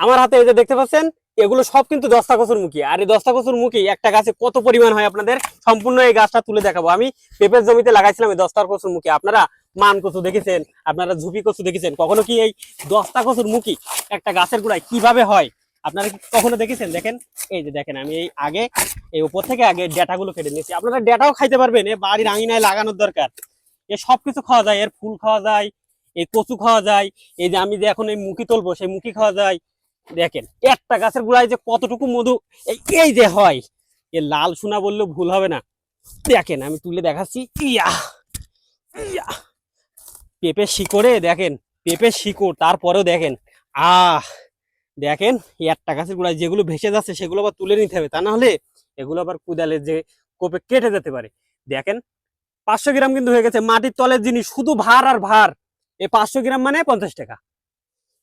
আমার হাতে এই যে দেখতে পাচ্ছেন, এগুলো সব কিন্তু দস্তা কচুর মুখী। আর এই দস্তা কচুর মুখী, একটা গাছে কত পরিমাণ হয় আপনাদের, সম্পূর্ণ এই গাছটা তুলে দেখাবো। আমি পেঁপের জমিতে লাগাইছিলাম এই দস্তার কচুর মুখী। আপনারা মান কচু দেখেছেন, আপনারা ঝুপি কচু দেখেছেন। কখনো কি এই দস্তা কচুর মুখী একটা গাছের গোড়ায় কীভাবে হয়? আপনারা কখনো দেখেছেন? দেখেন, এই যে দেখেন, আমি এই আগে, এই উপর থেকে আগে ডেটাগুলো কেটে নিয়েছি। আপনারা ডেটাও খাইতে পারবেন, এ বাড়ির আঙিনায় লাগানোর দরকার। এ সব কিছু খাওয়া যায়, এর ফুল খাওয়া যায় এই কচু খাওয়া যায়, এই যে আমি যে এখন এই মুখি তুলবো, সেই মুখি খাওয়া যায়। দেখেন, একটা গাছের গোড়ায় যে কতটুকু মধু, এই যে হয়, এ লাল সোনা বললেও ভুল হবে না। দেখেন, আমি তুলে দেখাচ্ছি, ইয়া ইয়া, পেঁপে শিকড়ে, দেখেন, পেঁপে শিকড়, তারপরেও দেখেন, আহ, দেখেন একটা গাছের গোড়ায় যেগুলো ভেসে যাচ্ছে, সেগুলো আবার তুলে নিতে হবে, তা না হলে এগুলো আবার কুদালে যে কোপে কেটে যেতে পারে। দেখেন, পাঁচশো গ্রাম কিন্তু হয়ে গেছে, মাটির তলের জিনিস, শুধু ভার আর ভার, এই পাঁচশো গ্রাম মানে পঞ্চাশ টাকা।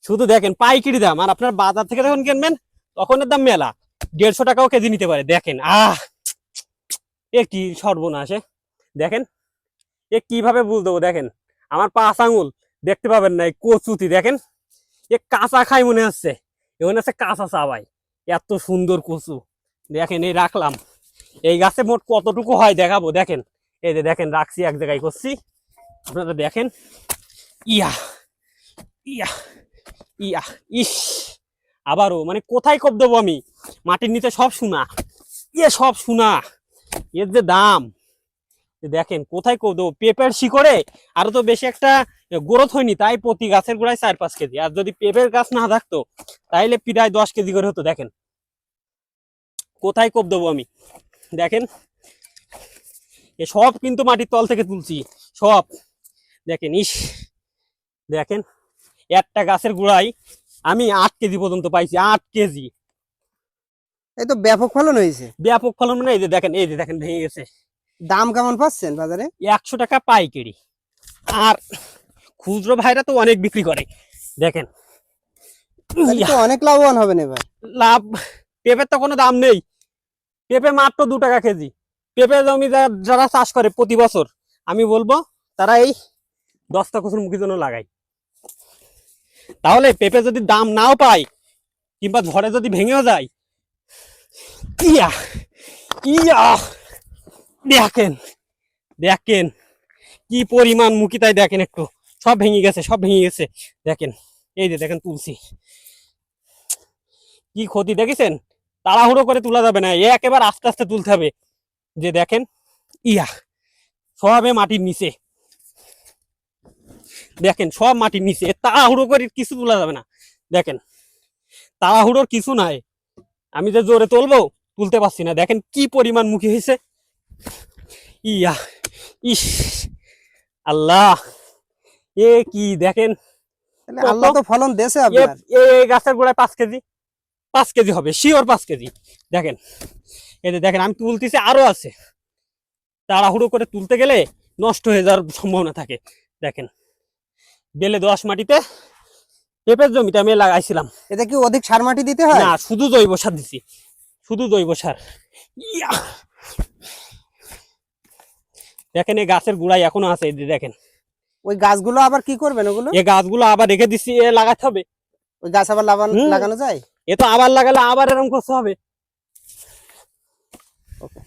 শুধু দেখেন, পাইকারি দাম। আর আপনার বাজার থেকে যখন কিনবেন তখন দাম মেলা। দেড়শো টাকাও কেজি নিতে পারে, দেখেন। আহ! এ কি সর্বনাশে দেখেন, এ কীভাবে বুঝ দেবো, দেখেন। আমার পাঁচ আঙুল, দেখতে পাবেন না, এই কচুতি, দেখেন। এ কাঁচা খাই মনে হচ্ছে। এ মনে হচ্ছে কাঁচা চাবাই এত সুন্দর কচু। দেখেন, এই রাখলাম। এই গাছে মোট কতটুকু হয় দেখাবো, দেখেন। এই যে দেখেন, রাখছি, এক জায়গায় করছি। আপনারা দেখেন। ইয়া! ইয়া! ইয়া, ইস, আবারও মানে কোথায় কব দেবো আমি? মাটির নিচে সব শোনা ইয়ে সব শোনা এর যে দাম। দেখেন, কোথায় কব দেবো? পেঁপের শিকড়ে। আরও তো বেশি একটা গ্রোথ হয়নি, তাই প্রতি গাছের গোড়ায় চার পাঁচ কেজি। আর যদি পেঁপের গাছ না থাকতো, তাইলে প্রায় দশ কেজি করে হতো, দেখেন। কোথায় কোপ দেবো আমি? দেখেন। এ সব কিন্তু মাটির তল থেকে তুলছি। সব। দেখেন, ইস। দেখেন। একটা গাছের গোড়ায় আমি আট কেজি পর্যন্ত পাইছি আট কেজি। এই তো ব্যাপক ফলন হয়েছে। ব্যাপক ফলন মানে এই যে দেখেন এই যে দেখেন ভেঙে গেছে। দাম কেমন পাচ্ছেন বাজারে? একশো টাকা পাইকারি। আর খুচরো ভাইরা তো অনেক বিক্রি করে দেখেন। অনেক লাভবান হবেন এবার। লাভ পেঁপের তো কোনো দাম নেই। পেঁপে মাত্র দু টাকা কেজি। পেঁপে জমি যারা চাষ করে প্রতি বছর আমি বলব তারা এই দশটা কুসুর মুখের জন্য লাগাই তাহলে পেঁপে যদি দাম নাও পায় কিংবা ঝড়ে যদি ভেঙেও যায়, ইয়া ইয়া, দেখেন দেখেন, কি পরিমাণ মুখি তাই দেখেন একটু। সব ভেঙে গেছে, সব ভেঙে গেছে। দেখেন, এই যে দেখেন তুলসী। কি ক্ষতি দেখেছেন? তাড়াহুড়ো করে তোলা যাবে না, এ একেবারে আস্তে আস্তে তুলতে হবে। যে দেখেন, ইয়া, সবে মাটির নিচে। দেখেন সব মাটির নিচে। তাড়াহুড়ো করে কিছু তোলা যাবে না। দেখেন তাড়াহুড়োর কিছু নাই। আমি যে জোরে তুলবো তুলতে পারছি না। দেখেন কি পরিমাণ মুখী হয়েছে। ইয়া ইস আল্লাহ। এ কি দেখেন। আল্লাহ তো ফলন দেছে এ আপনার। এ গাছের গোড়ায় পাঁচ কেজি। পাঁচ কেজি হবে শিওর পাঁচ কেজি। দেখেন এই যে দেখেন আমি তুলতেছি আরও আছে। তাড়াহুড়ো করে তুলতে গেলে নষ্ট হয়ে যাওয়ার সম্ভাবনা থাকে। দেখেন বেলে দোয়াশ মাটিতে পেঁপের জমিতে আমি লাগাইছিলাম। এতে কি অধিক সার মাটি দিতে হয়? না শুধু জৈব সার দিছি। শুধু জৈব সার। ইয়া! দেখেন এই গাছের গুড়াই এখনও আছে এই দেখেন। ওই গাছগুলো আবার কি করবেন ওগুলো? এই গাছগুলো আবার রেখে দিছি এ লাগাতে হবে। ওই গাছ আবার লাগানো লাগানো যায়? এ তো আবার লাগালে আবার এরকম করতে হবে। ওকে।